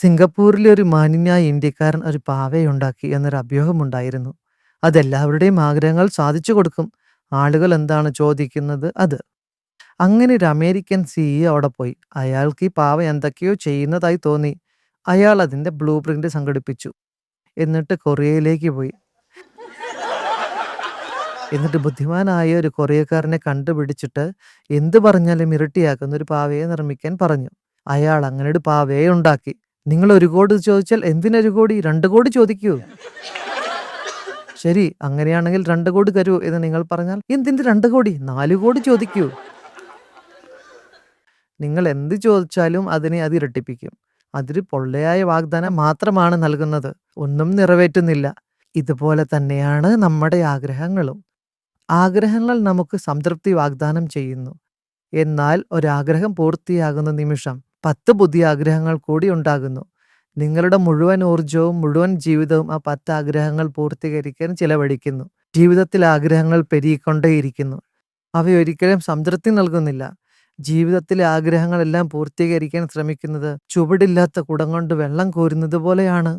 സിംഗപ്പൂരിലെ ഒരു മാന്യനായ ഇന്ത്യക്കാരൻ ഒരു പാവയുണ്ടാക്കി എന്നൊരു അഭ്യൂഹമുണ്ടായിരുന്നു. അതെല്ലാവരുടെയും ആഗ്രഹങ്ങൾ സാധിച്ചു കൊടുക്കും. ആളുകൾ എന്താണ് ചോദിക്കുന്നത് അത്. അങ്ങനെ ഒരു അമേരിക്കൻ സിഇഒ അവിടെ പോയി. അയാൾക്ക് ഈ പാവ എന്തൊക്കെയോ ചെയ്യുന്നതായി തോന്നി. അയാൾ അതിന്റെ ബ്ലൂ പ്രിന്റ് സംഘടിപ്പിച്ചു. എന്നിട്ട് കൊറിയയിലേക്ക് പോയി. എന്നിട്ട് ബുദ്ധിമാനായ ഒരു കൊറിയക്കാരനെ കണ്ടുപിടിച്ചിട്ട് എന്ത് പറഞ്ഞാലും ഇരട്ടിയാക്കുന്ന ഒരു പാവയെ നിർമ്മിക്കാൻ പറഞ്ഞു. അയാൾ അങ്ങനെ ഒരു പാവയെ ഉണ്ടാക്കി. നിങ്ങൾ ഒരു കോടി ചോദിച്ചാൽ എന്തിനൊരു കോടി? രണ്ട് കോടി ചോദിക്കൂ. ശരി അങ്ങനെയാണെങ്കിൽ രണ്ട് കോടി തരൂ എന്ന് നിങ്ങൾ പറഞ്ഞാൽ എന്തിന് രണ്ട് കോടി? നാല് കോടി ചോദിക്കൂ. നിങ്ങൾ എന്ത് ചോദിച്ചാലും അതിനെ അത് ഇരട്ടിപ്പിക്കും. അതൊരു പൊള്ളയായ വാഗ്ദാനം മാത്രമാണ് നൽകുന്നത്. ഒന്നും നിറവേറ്റുന്നില്ല. ഇതുപോലെ തന്നെയാണ് നമ്മുടെ ആഗ്രഹങ്ങളും. ആഗ്രഹങ്ങൾ നമുക്ക് സംതൃപ്തി വാഗ്ദാനം ചെയ്യുന്നു. എന്നാൽ ഒരാഗ്രഹം പൂർത്തിയാകുന്ന നിമിഷം 10 പുതിയ ആഗ്രഹങ്ങൾ കൂടി ഉണ്ടാകുന്നു. നിങ്ങളുടെ മുഴുവൻ ഊർജവും മുഴുവൻ ജീവിതവും ആ 10 ആഗ്രഹങ്ങൾ പൂർത്തീകരിക്കാൻ ചിലവഴിക്കുന്നു. ജീവിതത്തിൽ ആഗ്രഹങ്ങൾ പെരുകിക്കൊണ്ടേയിരിക്കുന്നു. അവയൊരിക്കലും സംതൃപ്തി നൽകുന്നില്ല. ജീവിതത്തിലെ ആഗ്രഹങ്ങളെല്ലാം പൂർത്തീകരിക്കാൻ ശ്രമിക്കുന്നത് ചുവടില്ലാത്ത കുടം കൊണ്ട് വെള്ളം കോരുന്നത് പോലെയാണ്.